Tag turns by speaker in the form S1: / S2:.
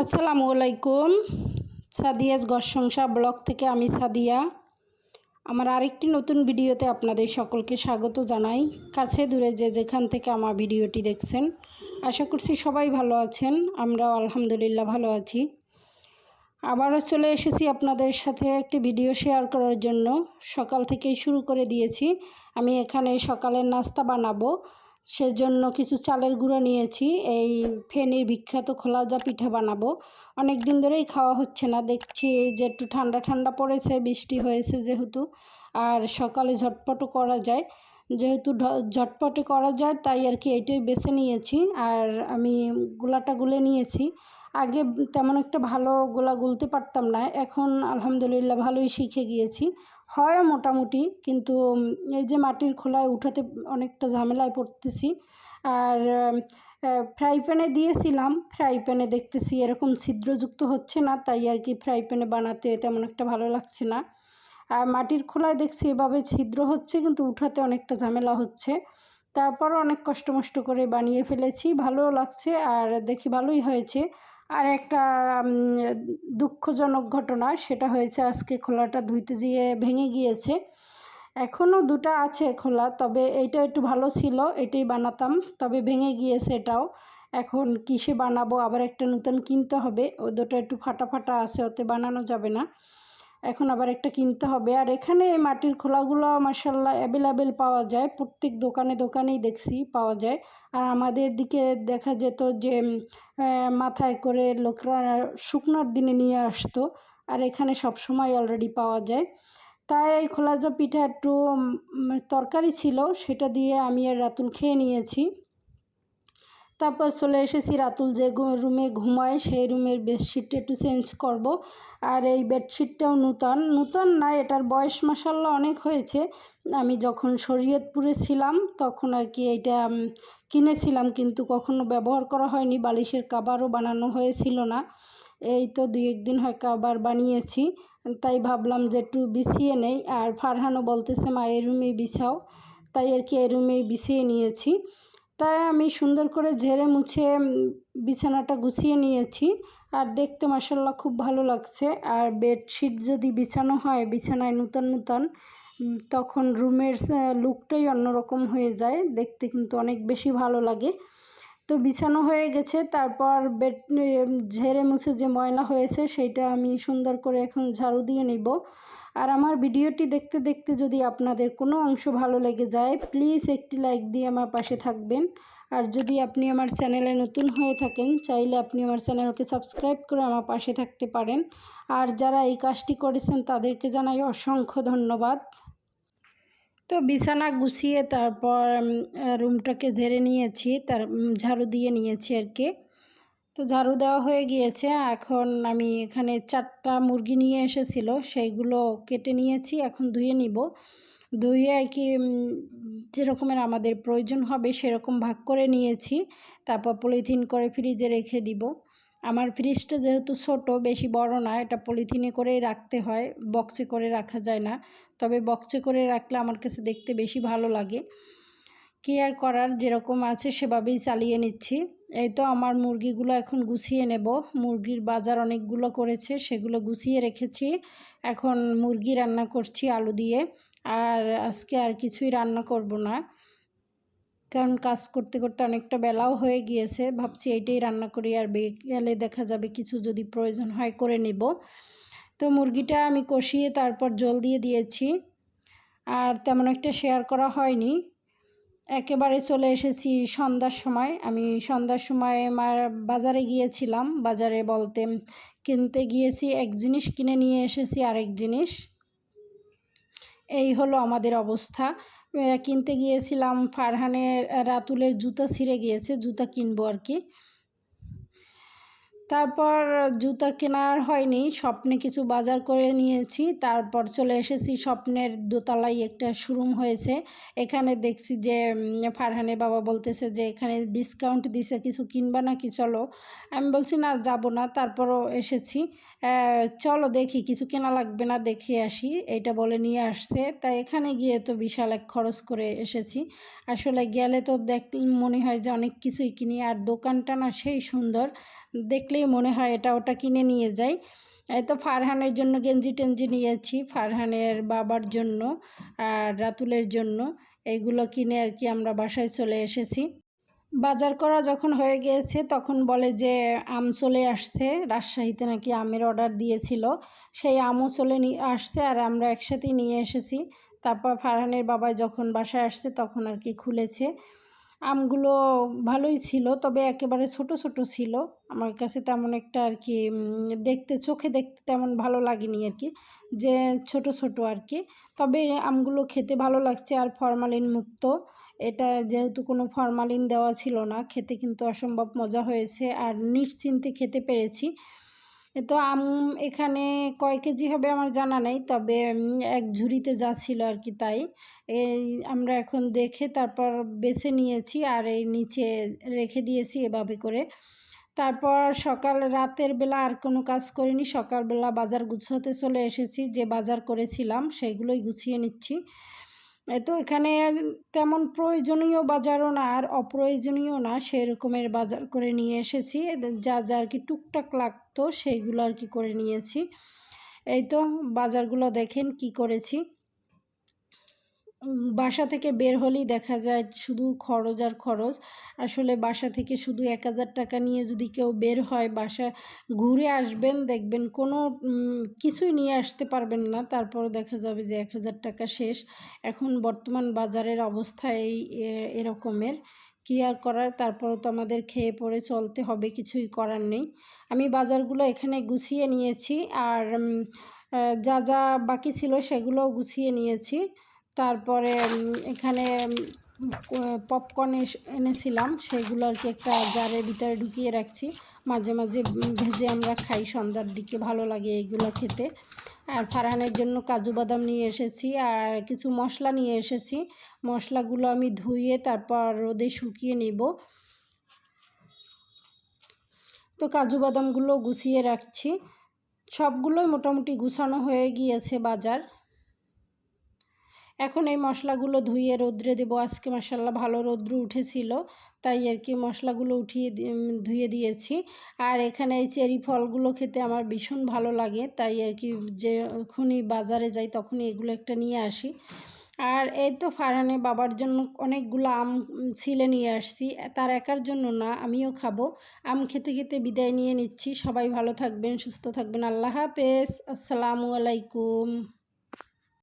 S1: আসসালামু আলাইকুম সাদিয়াস ঘর সংসার ব্লগ থেকে আমি সাদিয়া। আমার আরেকটি নতুন ভিডিওতে আপনাদের সকলকে স্বাগত জানাই। কাছে দূরে যে যেখান থেকে আমার ভিডিওটি দেখছেন, আশা করছি সবাই ভালো আছেন, আমরাও আলহামদুলিল্লাহ ভালো আছি। আবারও চলে এসেছি আপনাদের সাথে একটি ভিডিও শেয়ার করার জন্য। সকাল থেকেই শুরু করে দিয়েছি। আমি এখানে সকালের নাস্তা বানাবো। সেজন্য কিছু চালের গুঁড়ো নিয়েছি। এই ফেনীর বিখ্যাত খোলাজা পিঠা বানাবো। অনেক দিন ধরেই খাওয়া হচ্ছে না। দেখছি যে একটু ঠান্ডা ঠান্ডা পড়েছে, বৃষ্টি হয়েছে যেহেতু। আর সকালে ঝটপটও করা যায়। যেহেতু ঝটপটে করা যায়, তাই আর কি এইটাই বেছে নিয়েছি। আর আমি গোলাটা গুলে নিয়েছি। আগে তেমন একটা ভালো গোলা গুলতে পারতাম না। এখন আলহামদুলিল্লাহ ভালোই শিখে গিয়েছি। হয় মোটামুটি, কিন্তু এই যে মাটির খোলায় উঠাতে অনেকটা ঝামেলায় পড়তেছি। আর ফ্রাই প্যানে দিয়েছিলাম ফ্রাই প্যানে দেখতেছি এরকম ছিদ্রযুক্ত হচ্ছে না, তাই আর কি ফ্রাই প্যানে বানাতে তেমন একটা ভালো লাগছে না। আর মাটির খোলায় দেখছি এভাবে ছিদ্র হচ্ছে, কিন্তু উঠাতে অনেকটা ঝামেলা হচ্ছে। তারপর অনেক কষ্ট মষ্ট করে বানিয়ে ফেলেছি, ভালোও লাগছে, আর দেখি ভালোই হয়েছে। আর একটা দুঃখজনক ঘটনা, সেটা হয়েছে আজকে খোলাটা ধুইতে গিয়ে ভেঙে গিয়েছে। এখনও দুটা আছে খোলা, তবে এইটা একটু ভালো ছিল, এটাই বানাতাম, তবে ভেঙে গিয়েছে এটাও। এখন কিসে বানাবো? আবার একটা নতুন কিনতে হবে, ও দুটো একটু ফাটা ফাটা আছে, ওতে বানানো যাবে না। এখন আবার একটা কিনতে হবে। আর এখানে এই মাটির খোলাগুলো মার্শাল্লাহ অ্যাভেলেবেল পাওয়া যায়। প্রত্যেক দোকানে দোকানেই দেখছি পাওয়া যায়। আর আমাদের দিকে দেখা যেত যে মাথায় করে লোকরা শুকনোর দিনে নিয়ে আসতো। আর এখানে সব সময় অলরেডি পাওয়া যায়। তাই এই খোলাজা পিঠা একটু তরকারি ছিল। সেটা দিয়ে আমি আর রাতুল খেয়ে নিয়েছি। তারপর চলে এসেছি রাতুল যে রুমে ঘুমায়, সেই রুমের বেডশিটটা একটু চেঞ্জ করব। আর এই বেডশিটটাও নূতন। নূতন না, এটার বয়স মাসাল্লাহ অনেক হয়েছে। আমি যখন শরীয়তপুরে ছিলাম, তখন আর কি এইটা কিনেছিলাম, কিন্তু কখনো ব্যবহার করা হয়নি। বালিশের কাবারও বানানো হয়েছিল না। এই তো দুই একদিন হয় কাবার বানিয়েছি। তাই ভাবলাম যে একটু বিছিয়ে নেই। আর ফারহানও বলতেছে, মা, এই রুমেই বিছাও। তাই আর কি এই রুমেই বিছিয়ে নিয়েছি। তাই আমি সুন্দর করে ঝেড়ে মুছে বিছানাটা গুছিয়ে নিয়েছি। আর দেখতে মাসাল্লাহ খুব ভালো লাগছে। আর বেডশিট যদি বিছানো হয়, বিছানায় নূতন নূতন তখন রুমের লুকটাই অন্যরকম হয়ে যায়। দেখতে কিন্তু অনেক বেশি ভালো লাগে। তো বিছানো হয়ে গেছে। তারপর বেড ঝেড়ে মুছে যে ময়লা হয়েছে, সেইটা আমি সুন্দর করে এখন ঝাড়ু দিয়ে নিব। আর আমার ভিডিওটি দেখতে দেখতে যদি আপনাদের কোনো অংশ ভালো লেগে যায় প্লিজ একটি লাইক দিয়ে আমার পাশে থাকবেন। আর যদি আপনি আমার চ্যানেলে নতুন হয়ে থাকেন, চাইলে আপনি আমার চ্যানেলকে সাবস্ক্রাইব করে আমার পাশে থাকতে পারেন। আর যারা এই কাজটি করেছেন, তাদেরকে জানাই অসংখ্য ধন্যবাদ। তো বিছানা গুছিয়ে তারপর রুমটাকে ঝেড়ে নিয়েছি, তার ঝাড়ু দিয়ে নিয়েছি আর কি। তো ঝাড়ু দেওয়া হয়ে গিয়েছে। এখন আমি এখানে চারটা মুরগি নিয়ে এসেছিল, সেইগুলো কেটে নিয়েছি, এখন ধুয়ে নিব। ধুয়ে আর কি যেরকমের আমাদের প্রয়োজন হবে সেরকম ভাগ করে নিয়েছি। তারপর পলিথিন করে ফ্রিজে রেখে দিব। আমার ফ্রিজটা যেহেতু ছোট, বেশি বড় না, এটা পলিথিনে করেই রাখতে হয়, বক্সে করে রাখা যায় না। তবে বক্সে করে রাখলে আমার কাছে দেখতে বেশি ভালো লাগে। কেয়ার করার যেরকম আছে সেভাবেই চালিয়ে নিচ্ছি। এই তো আমার মুরগিগুলো এখন গুছিয়ে নেব। মুরগির বাজার অনেকগুলো করেছে, সেগুলো গুছিয়ে রেখেছি। এখন মুরগি রান্না করছি আলু দিয়ে। আর আজকে আর কিছুই রান্না করব না। কারণ কাজ করতে করতে অনেকটা বেলাও হয়ে গিয়েছে। ভাবছি এইটাই রান্না করি আর গেলে দেখা যাবে কিছু যদি প্রয়োজন হয় করে নেব। তো মুরগিটা আমি কষিয়ে তারপর জল দিয়ে দিয়েছি। আর তেমন একটা শেয়ার করা হয়নি। একেবারে চলে এসেছি সন্ধ্যার সময়। আমি সন্ধ্যার সময় আমার বাজারে গিয়েছিলাম। বাজারে বলতে কিনতে গিয়েছি, এক জিনিস কিনে নিয়ে এসেছি আরেক জিনিস। এই হলো আমাদের অবস্থা। কিনতে গিয়েছিলাম ফারহানের, রাতুলের জুতা ছিঁড়ে গিয়েছে, জুতা কিনবো আর কি। তারপর জুতা কেনার হয়নি, স্বপ্নে কিছু বাজার করে নিয়েছি। তারপর চলে এসেছি, স্বপ্নের দোতলায় একটা শোরুম হয়েছে। এখানে দেখছি যে ফারহানের বাবা বলতেছে যে, এখানে ডিসকাউন্ট দিছে, কিছু কিনবা নাকি? চলো। আমি বলছি, না, যাব না। তারপরও এসেছি। চলো দেখি, কিছু কেনা লাগবে না, দেখে আসি। এইটা বলে নিয়ে আসছে। তাই এখানে গিয়ে তো বিশাল এক খরচ করে এসেছি। আসলে গেলে তো দেখ, মনে হয় যে অনেক কিছুই কিনি। আর দোকানটা না সেই সুন্দর। দেখলেই মনে হয় এটা ওটা কিনে নিয়ে যাই। এই তো ফারহানের জন্য গেঞ্জি টেঞ্জি নিয়েছি, ফারহানের বাবার জন্য আর রাতুলের জন্য। এইগুলো কিনে আর কি আমরা বাসায় চলে এসেছি। বাজার করা যখন হয়ে গিয়েছে তখন বলে যে আম চলে আসছে, রাজশাহীতে নাকি আমের অর্ডার দিয়েছিল। সেই আমও চলে আসছে আর আমরা একসাথেই নিয়ে এসেছি। তারপর ফারহানের বাবা যখন বাসায় আসছে তখন আর কি খুলেছে। আমগুলো ভালোই ছিল, তবে একেবারে ছোট ছোট ছিল। আমার কাছে তেমন একটা আর কি দেখতে, চোখে দেখতে তেমন ভালো লাগেনি আর কি যে ছোট ছোট আর কি তবে আমগুলো খেতে ভালো লাগছে আর ফরমালিন মুক্ত। এটা যেহেতু কোনো ফরমালিন দেওয়া ছিল না, খেতে কিন্তু অসম্ভব মজা হয়েছে। আর নিশ্চিন্তে খেতে পেরেছি। তো আম, এখানে কয় কেজি হবে আমার জানা নেই, তবে এক ঝুড়িতে যা ছিল আর কি তাই। এই আমরা এখন দেখে তারপর বেছে নিয়েছি আর এই নিচে রেখে দিয়েছি এভাবে করে। তারপর সকাল রাতের বেলা আর কোনো কাজ করিনি, সকালবেলা বাজার গুছাতে চলে এসেছি, যে বাজার করেছিলাম সেইগুলোই গুছিয়ে নিচ্ছি। তো এখানে তেমন প্রয়োজনীয় বাজারও না, আর অপ্রয়োজনীয় না, সেরকমের বাজার করে নিয়ে এসেছি। যা যা আর কি টুকটাক লাগতো, সেইগুলো আর কি করে নিয়েছি। এই তো বাজারগুলো দেখেন কি করেছি। বাসা থেকে বের হলেই দেখা যায় শুধু খরচ আর খরচ। আসলে বাসা থেকে শুধু এক হাজার টাকা নিয়ে যদি কেউ বের হয় বাসা ঘুরে আসবেন, দেখবেন কোনো কিছুই নিয়ে আসতে পারবেন না। তারপর দেখা যাবে যে এক হাজার টাকা শেষ। এখন বর্তমান বাজারের অবস্থা এই এরকমের। কী আর করার? তারপরও তো আমাদের খেয়ে পরে চলতে হবে, কিছুই করার নেই। আমি বাজারগুলো এখানে গুছিয়ে নিয়েছি। আর যা যা বাকি ছিল সেগুলোও গুছিয়ে নিয়েছি। তারপরে এখানে পপকর্ন এনেছিলাম, সেগুলো আর কি একটা জারের ভিতরে ঢুকিয়ে রাখছি। মাঝে মাঝে ভেজে আমরা খাই, সন্ধ্যার দিকে ভালো লাগে এইগুলো খেতে। আর ফারহানের জন্য কাজু বাদাম নিয়ে এসেছি, আর কিছু মশলা নিয়ে এসেছি। মশলাগুলো আমি ধুয়ে তারপর রোদে শুকিয়ে নিব। তো কাজু বাদামগুলো গুছিয়ে রাখছি। সবগুলোই মোটামুটি গুছানো হয়ে গিয়েছে বাজার। এখন এই মশলাগুলো ধুয়ে রোদ্রে দেবো। আজকে মশাল্লা ভালো রৌদ্র উঠেছিল, তাই আর কি মশলাগুলো উঠিয়ে ধুয়ে দিয়েছি। আর এখানে এই চেরি ফলগুলো খেতে আমার ভীষণ ভালো লাগে, তাই আর কি যখনই বাজারে যাই তখনই এগুলো একটা নিয়ে আসি। আর এই তো ফারহানে বাবার জন্য অনেকগুলো আম ছিলে নিয়ে আসছি, তার একার জন্য না, আমিও খাব। আম খেতে খেতে বিদায় নিয়ে নিচ্ছি। সবাই ভালো থাকবেন, সুস্থ থাকবেন। আল্লাহ হাফেজ। আসসালামু আলাইকুম।